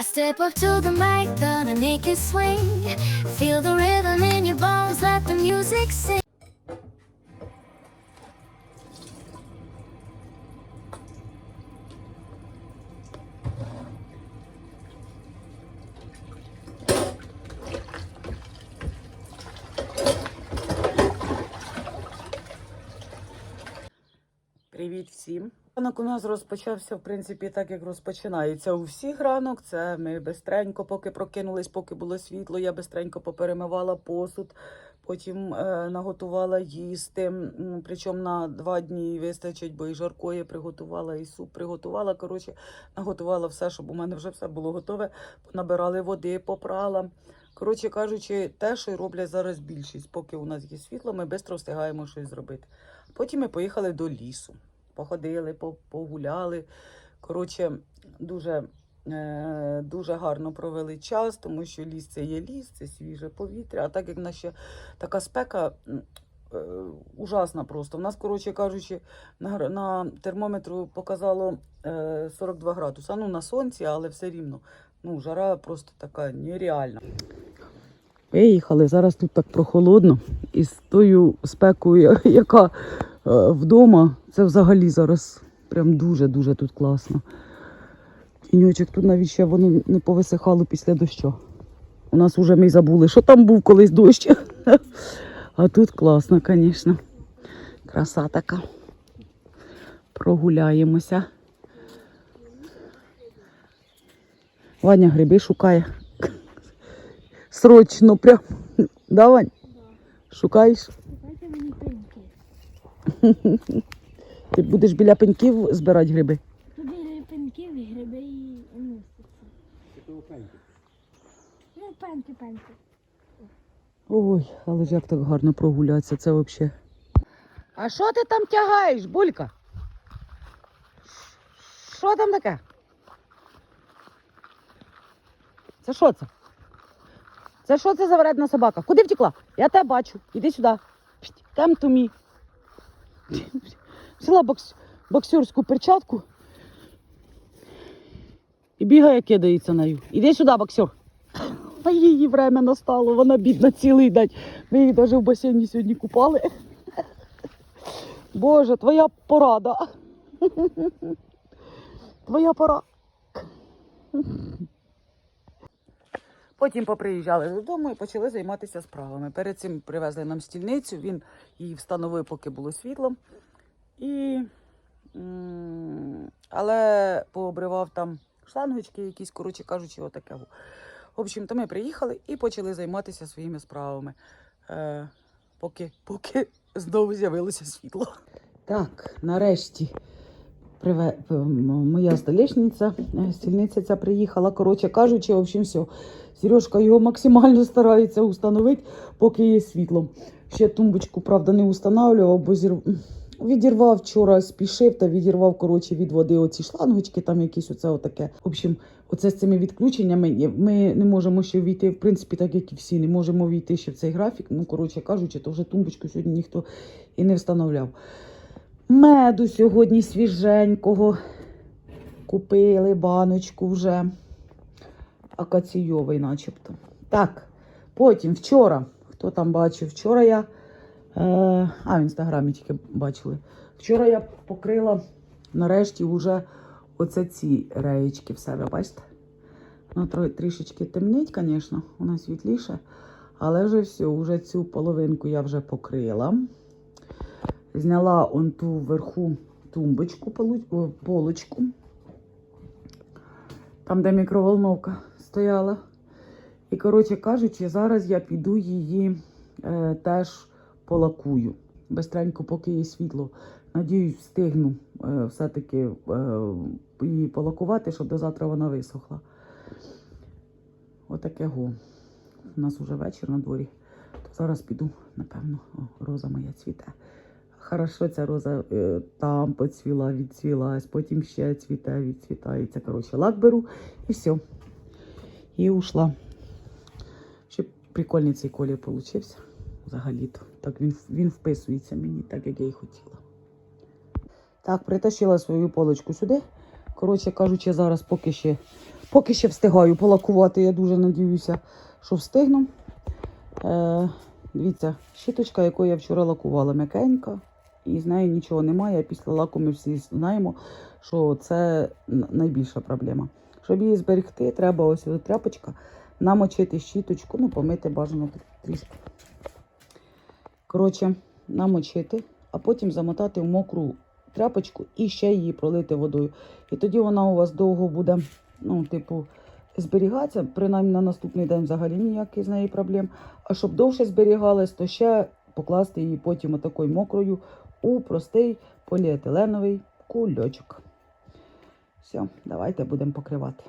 I step up to the mic, gonna make it swing. Feel the rhythm in your bones, let the music sing. Ранок у нас розпочався, в принципі, так як розпочинається у всіх ранок. Це ми бистренько, поки прокинулись, поки було світло, я бистренько поперемивала посуд, потім е, наготувала їсти. Причому на два дні вистачить, бо і жаркої приготувала, і суп приготувала. Коротше, наготувала все, щоб у мене вже все було готове. Набирали води, попрала. Коротше кажучи, те, що роблять зараз більшість, поки у нас є світло, ми швидко встигаємо щось зробити. Потім ми поїхали до лісу. Походили, погуляли. Коротше, дуже, е, дуже гарно провели час, тому що ліс це є ліс, це свіже повітря. А так як нас ще така спека е, ужасна просто. У нас, коротше кажучи, на, на термометру показало е, 42 градуса. Ну, на сонці, але все рівно. Ну, жара просто така нереальна. Виїхали, зараз тут так прохолодно. І з тою спекою, яка е, вдома, це взагалі зараз прям дуже-дуже тут класно. Тіньочок тут навіть ще воно не повисихало після дощу. У нас вже ми забули, що там був колись дощ. А тут класно, звісно. Краса така. Прогуляємося. Ваня гриби шукає. Срочно прям. Да, Вань? Шукаєш? Дайте мені. Ти будеш біля пеньків збирати гриби? Тобі пеньків і гриби і міститься. Ну, пеньки, пеньки. Ой, але ж як так гарно прогулятися, це взагалі. А що ти там тягаєш, булька? Що там таке? Це що це? Це що це за вредна собака? Куди втекла? Я тебе бачу. Іди сюди. To me. Взяла бокс... боксерську перчатку і бігає, кидається нею. Іди сюди, боксер. А її время настало, вона бідна цілий день. Ми її навіть в басейні сьогодні купали. Боже, твоя порада. Твоя пора. Потім поприїжджали додому і почали займатися справами. Перед цим привезли нам стільницю, він її встановив, поки було світло. І... Але пообривав там шлангочки якісь, коротше кажучи, отаке. В общем, то ми приїхали і почали займатися своїми справами, е, поки, поки знову з'явилося світло. Так, нарешті приве... моя столішниця, е, стільниця ця приїхала. Коротше кажучи, в общем, все. Сережка його максимально старається установити, поки є світло. Ще тумбочку, правда, не устанавливав, бо зір... відірвав вчора, спішив та відірвав коротше, від води оці шлангочки, там якісь оце отаке. В общем, оце з цими відключеннями ми не можемо ще війти, в принципі, так як і всі, не можемо війти ще в цей графік. Ну, коротше кажучи, то вже тумбочку сьогодні ніхто і не встановляв. Меду сьогодні свіженького. Купили баночку вже. Акаційовий, начебто. Так, потім вчора. Хто там бачив? Вчора я. Е, а, в інстаграмі тільки бачили. Вчора я покрила нарешті вже оце ці реєчки в себе, бачите? Ну, трішечки темнить, звісно, воно світліше. Але вже все, вже цю половинку я вже покрила. Зняла он ту вверху тумбочку, полочку. Там, де мікроволновка стояла. І, коротше кажучи, зараз я піду її е, теж полакую. Бестренько, поки є світло. Надіюсь, встигну е, все-таки е, її полакувати, щоб до завтра вона висохла. Отаке го. У нас вже вечір на дворі. То зараз піду, напевно, О, роза моя цвіте. Хорошо, ця роза е, там поцвіла, відцвілась, потім ще цвіте, відцвітається. Коротше, лак беру і все. І ушла. Ще прикольний цей колір получився. Взагалі-то. Так він, він вписується мені, так як я і хотіла. Так, притащила свою полочку сюди. Коротше кажучи, зараз поки ще Поки ще встигаю полакувати, я дуже надіюся, що встигну. Е, дивіться, щіточка, якою я вчора лакувала, м'якенька, і з нею нічого немає. Після лаку ми всі знаємо, що це найбільша проблема. Щоб її зберегти, треба ось тряпочка намочити щіточку, ну, помити бажано тр- трішки. Коротше, намочити, а потім замотати в мокру тряпочку і ще її пролити водою. І тоді вона у вас довго буде, ну, типу, зберігатися. Принаймні на наступний день взагалі ніяких з неї проблем. А щоб довше зберігалась, то ще покласти її потім отакою мокрою у простий поліетиленовий кульочок. Все, давайте будемо покривати.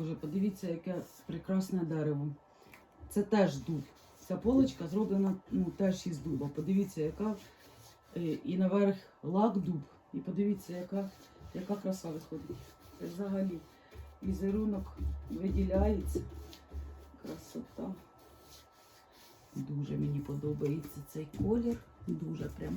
Боже, подивіться, яке прекрасне дерево. Це теж дуб. Ця полочка зроблена ну, теж із дуба. Подивіться, яка е, і наверх лак дуб. І подивіться, яка, яка краса виходить. Взагалі візерунок виділяється. Красота. Дуже мені подобається цей колір. Дуже прям.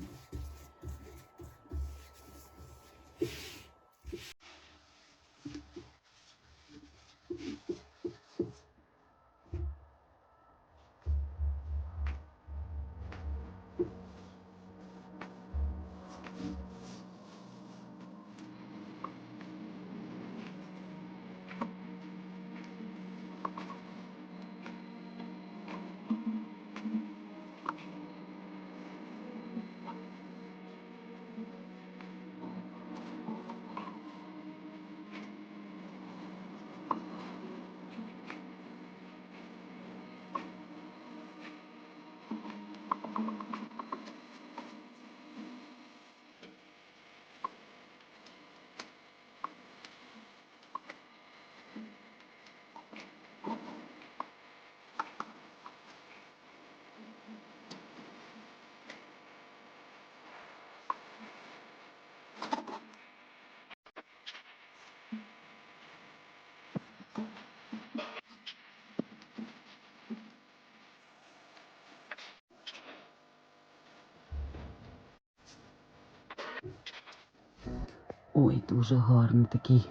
Ой, дуже гарний такий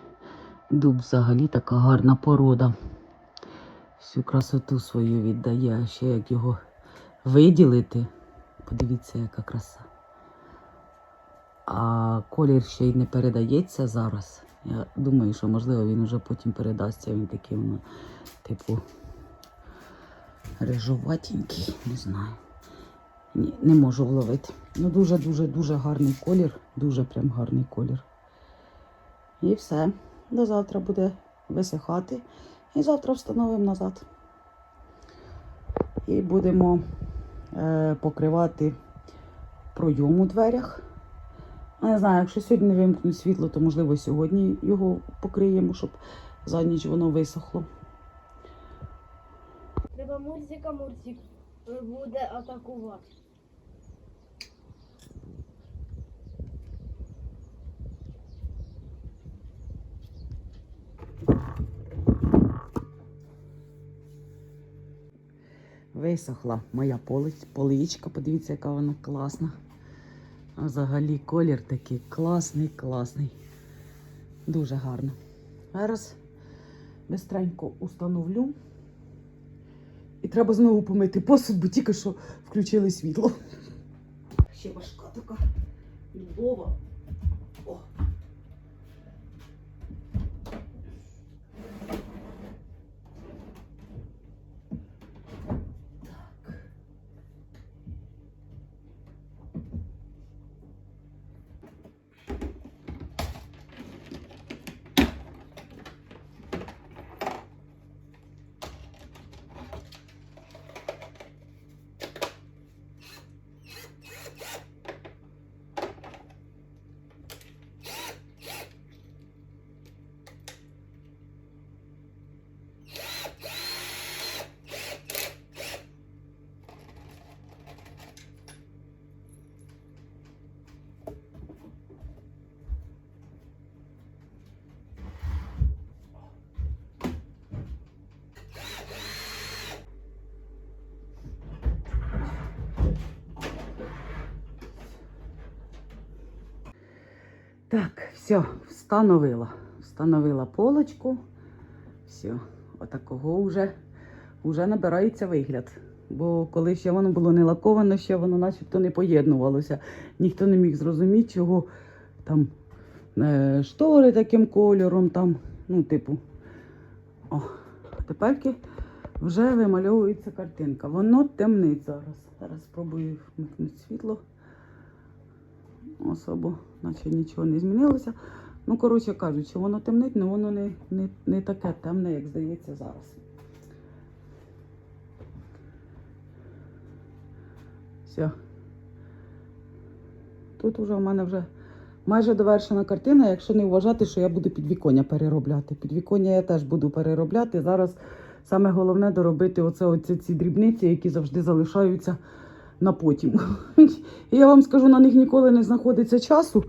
дуб взагалі така гарна порода. Всю красоту свою віддає, ще як його виділити. Подивіться, яка краса. А колір ще й не передається зараз. Я думаю, що можливо він вже потім передасться. Він такий, воно, типу, рижуватенький, не знаю. Ні, не можу вловити. Ну дуже-дуже дуже гарний колір. Дуже прям гарний колір. І все. До завтра буде висихати. І завтра встановимо назад. І будемо е, покривати пройом у дверях. Ну, Не знаю, якщо сьогодні не вимкнуть світло, то можливо сьогодні його покриємо, щоб за ніч воно висохло. Треба мурзика, мурзик буде атакувати. Висохла моя поличка. Подивіться, яка вона класна. А взагалі колір такий класний, класний. Дуже гарно. Зараз бистренько установлю. І треба знову помити посуд, бо тільки що включили світло. Ще важка така дубова. О. Так, все, встановила. Встановила полочку. Все, отакого вже, вже набирається вигляд. Бо коли ще воно було не лаковано, ще воно начебто не поєднувалося. Ніхто не міг зрозуміти, чого там е, штори таким кольором, там, ну, типу. О, теперки вже вимальовується картинка. Воно темнить зараз. Зараз спробую вмикнути світло. Особо, наче нічого не змінилося. Ну, коротше кажучи, воно темнить, але воно не, не, не таке темне, як здається зараз. Все. Тут вже у мене вже майже довершена картина, якщо не вважати, що я буду підвіконня переробляти. Підвіконня я теж буду переробляти. Зараз саме головне доробити оце, оце ці дрібниці, які завжди залишаються на потім. Я вам скажу, на них ніколи не знаходиться часу,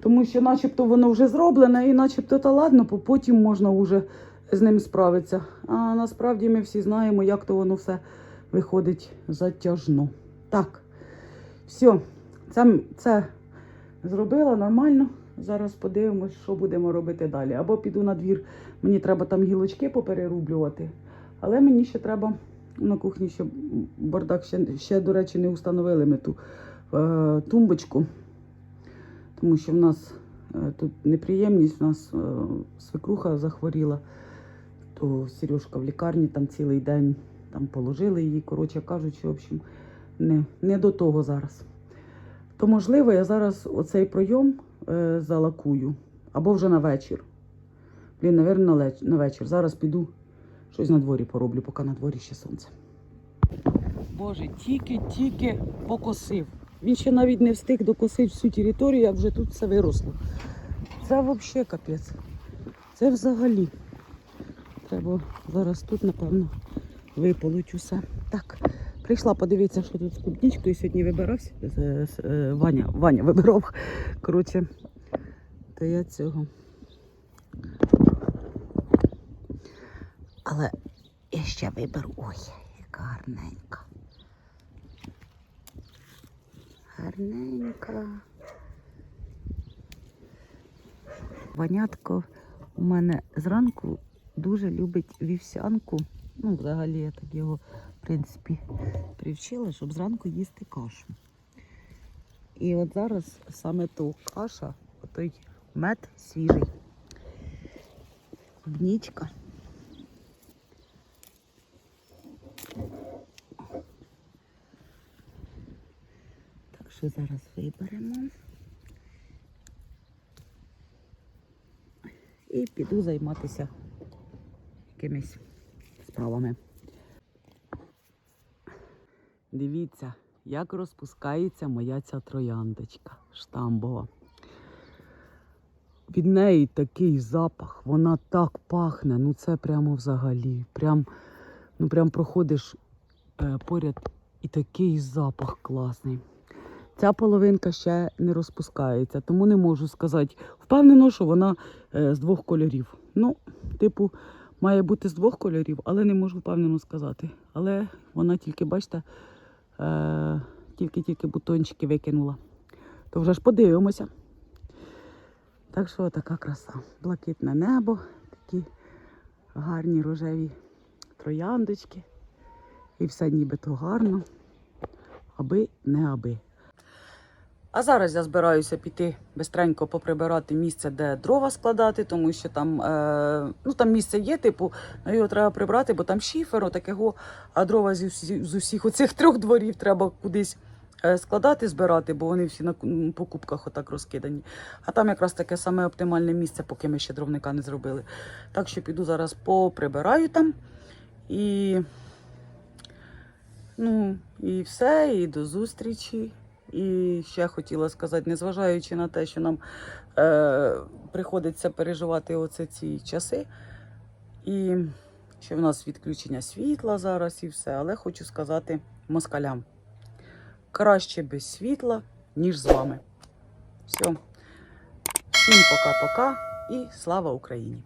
тому що начебто воно вже зроблене, і начебто та ладно, бо потім можна вже з ним справитися. А насправді ми всі знаємо, як то воно все виходить затяжно. Так, все, це, це зробила нормально. Зараз подивимось, що будемо робити далі. Або піду на двір, мені треба там гілочки поперерублювати. Але мені ще треба на кухні, ще бардак ще, ще до речі, не встановили ми ту е, тумбочку. Тому що в нас е, тут неприємність, в нас е, свекруха захворіла, то Сережка в лікарні там цілий день там положили її. Коротше кажучи, в общем, не, не до того зараз. То можливо, я зараз оцей пройом е, залакую або вже на вечір. Блін, напевно, на, леч- на вечір. Зараз піду щось на дворі пороблю, поки на дворі ще сонце. Боже, тільки-тільки покосив. Він ще навіть не встиг докосити всю територію, як вже тут все виросло. Це взагалі капець. Це взагалі. Треба зараз тут, напевно, виполоть усе. Так, прийшла подивитися, що тут з клубничкою сьогодні вибирався. Е, Ваня, Ваня вибирав. Коротше, то я цього. Але я ще виберу. Ой, яка гарненька. Гарненька. Ванятко у мене зранку дуже любить вівсянку. Ну, взагалі я так його, в принципі, привчила, щоб зранку їсти кашу. І от зараз саме ту каша, отой мед свіжий. Клубничка. Що зараз виберемо. І піду займатися якимись справами. Дивіться, як розпускається моя ця трояндочка штамбова. Від неї такий запах, вона так пахне, ну це прямо взагалі. Прям, ну прям проходиш е, поряд і такий запах класний. Ця половинка ще не розпускається, тому не можу сказати. Впевнено, що вона е, з двох кольорів. Ну, типу, має бути з двох кольорів, але не можу впевнено сказати. Але вона тільки, бачите, е, тільки-тільки бутончики викинула. То вже ж подивимося. Так що така краса. Блакитне небо, такі гарні рожеві трояндочки. І все нібито гарно, аби не аби. А зараз я збираюся піти бистренько поприбирати місце, де дрова складати, тому що там, е, ну, там місце є, типу, ну, його треба прибрати, бо там шіфер, такого, а дрова з, з усіх оцих трьох дворів треба кудись е, складати, збирати, бо вони всі на ку- покупках отак розкидані. А там якраз таке саме оптимальне місце, поки ми ще дровника не зробили. Так що піду зараз поприбираю там і, ну, і все, і до зустрічі. І ще хотіла сказати, незважаючи на те, що нам е, приходиться переживати оце ці часи, і що в нас відключення світла зараз і все, але хочу сказати москалям: краще без світла, ніж з вами. Все. Всім пока-пока і слава Україні!